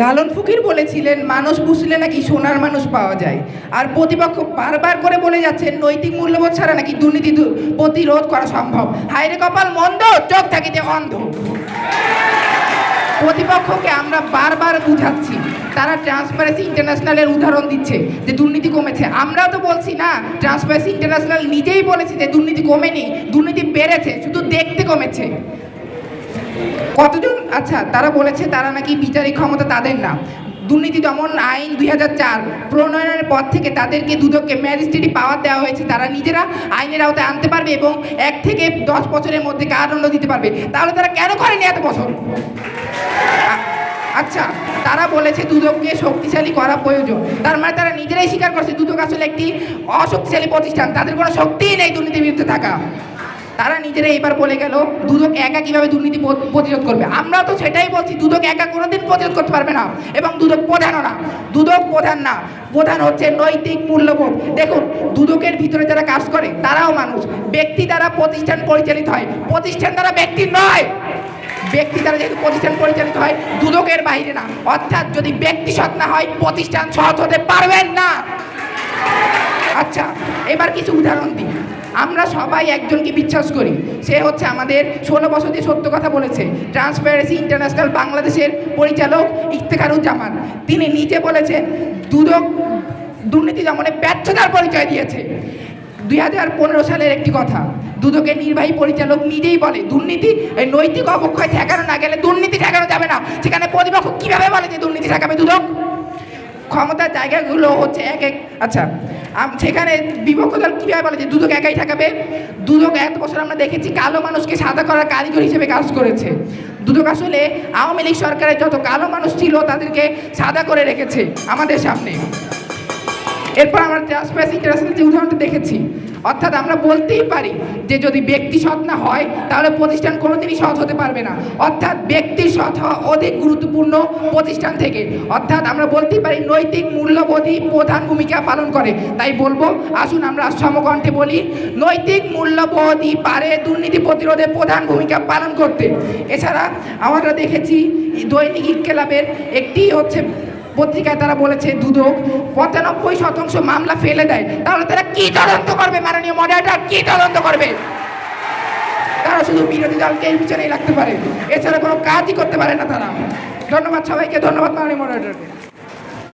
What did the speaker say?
লালন ফকির বলেছিলেন, মানুষ বুঝলে নাকি সোনার মানুষ পাওয়া যায়? আর প্রতিপক্ষ বারবার করে বলে যাচ্ছেন নৈতিক মূল্যবোধ ছাড়া নাকি দুর্নীতি প্রতিরোধ করা সম্ভব? হাইরে কপাল, মন্দ, চোখ থাকিতে অন্ধ। প্রতিপক্ষকে আমরা বারবার বুঝাচ্ছি, তারা ট্রান্সপারেন্সি ইন্টারন্যাশনালের উদাহরণ দিচ্ছে যে দুর্নীতি কমেছে। আমরাও তো বলছি না, ট্রান্সপারেন্সি ইন্টারন্যাশনাল নিজেই বলেছে যে দুর্নীতি কমেনি, দুর্নীতি বেড়েছে, শুধু দেখতে কমেছে। কতজন? আচ্ছা তারা বলেছে তারা নাকি বিচারিক ক্ষমতা তাদের না। দুর্নীতি দমন আইন দুই হাজার চার, প্রণয়নের পর থেকে তাদেরকে দুদককে ম্যাজিস্ট্রেটি পাওয়ার দেওয়া হয়েছে। তারা নিজেরা আইনের আওতায় আনতে পারবে এবং এক থেকে দশ বছরের মধ্যে কারাদণ্ড দিতে পারবে। তাহলে তারা কেন করেনি এত বছর? আচ্ছা তারা বলেছে দুদককে শক্তিশালী করা প্রয়োজন। তার মানে তারা নিজেরাই স্বীকার করছে, দুদক আসলে একটি অশক্তিশালী প্রতিষ্ঠান। তাদের কোনো শক্তিই নেই দুর্নীতির বিরুদ্ধে থাকা। তারা নিজেরা এবার বলে গেল, দুদক একা কীভাবে দুর্নীতি প্রতিরোধ করবে? আমরা তো সেটাই বলছি, দুদক একা কোনোদিন প্রতিরোধ করতে পারবে না এবং দুদক প্রধানও না। দুদক প্রধান না। প্রধান হচ্ছে নৈতিক মূল্যবোধ। দেখুন, দুদকের ভিতরে যারা কাজ করে, তারাও মানুষ। ব্যক্তি দ্বারা প্রতিষ্ঠান পরিচালিত হয়। প্রতিষ্ঠান দ্বারা ব্যক্তি নয়। ব্যক্তি দ্বারা যেহেতু প্রতিষ্ঠান পরিচালিত হয়, দুদকের বাইরে না। অর্থাৎ যদি ব্যক্তি সৎ না হয়, প্রতিষ্ঠান সৎ হতে পারবেন না। আচ্ছা এবার কিছু উদাহরণ দিই। আমরা সবাই একজনকে বিশ্বাস করি। সে হচ্ছে আমাদের ষোলো বছর দিয়ে সত্য কথা বলেছে ট্রান্সপারেন্সি ইন্টারন্যাশনাল বাংলাদেশের পরিচালক ইফতেখারুজ্জামান। তিনি নিজে বলেছেন, দুদক দুর্নীতি দমনে ব্যর্থতার পরিচয় দিয়েছে। দুই হাজার পনেরো সালের একটি কথা, দুদকের নির্বাহী পরিচালক নিজেই বলে, দুর্নীতি নৈতিক অবক্ষয় ঠেকানো না গেলে দুর্নীতি ঠেকানো যাবে না। সেখানে প্রতিপক্ষ কীভাবে বলে যে দুর্নীতি ঠেকাবে দুদক? ক্ষমতার জায়গাগুলো হচ্ছে এক এক আচ্ছা সেখানে বিপক্ষ দল কীভাবে বলে যে দুদক একাই ঠেকাবে দুদক এত বছর আমরা দেখেছি কালো মানুষকে সাদা করার কারিগর হিসেবে কাজ করেছে। দুদক আসলে আওয়ামী লীগ সরকারের যত কালো মানুষ ছিল তাদেরকে সাদা করে রেখেছে আমাদের সামনে। এরপর আমরা ট্রান্সপারেন্সি ইন্টারন্যাশনাল যে উদাহরণটা দেখেছি। অর্থাৎ আমরা বলতেই পারি যে যদি ব্যক্তি সৎ না হয়, তাহলে প্রতিষ্ঠান কোনোদিনই সৎ হতে পারবে না। অর্থাৎ ব্যক্তি সৎ হওয়া অধিক গুরুত্বপূর্ণ প্রতিষ্ঠান থেকে। অর্থাৎ আমরা বলতেই পারি নৈতিক মূল্যবোধই প্রধান ভূমিকা পালন করে। তাই বলব, আসুন আমরা সমকণ্ঠে বলি, নৈতিক মূল্যবোধই পারে দুর্নীতি প্রতিরোধে প্রধান ভূমিকা পালন করতে। এছাড়া আমরা দেখেছি দৈনিক ইনকেলাবের একটি হচ্ছে পত্রিকায় তারা বলেছে, দুদক, পঁচানব্বই শতাংশ মামলা ফেলে দেয়। তাহলে তারা কি তদন্ত করবে, মাননীয় মডারেটার কি তদন্ত করবে? তারা শুধু বিরোধী দলকে এই পিছনেই রাখতে পারে। এছাড়া কোনো কাজই করতে পারে না তারা। ধন্যবাদ সবাইকে, ধন্যবাদ মাননীয় মডারেটরকে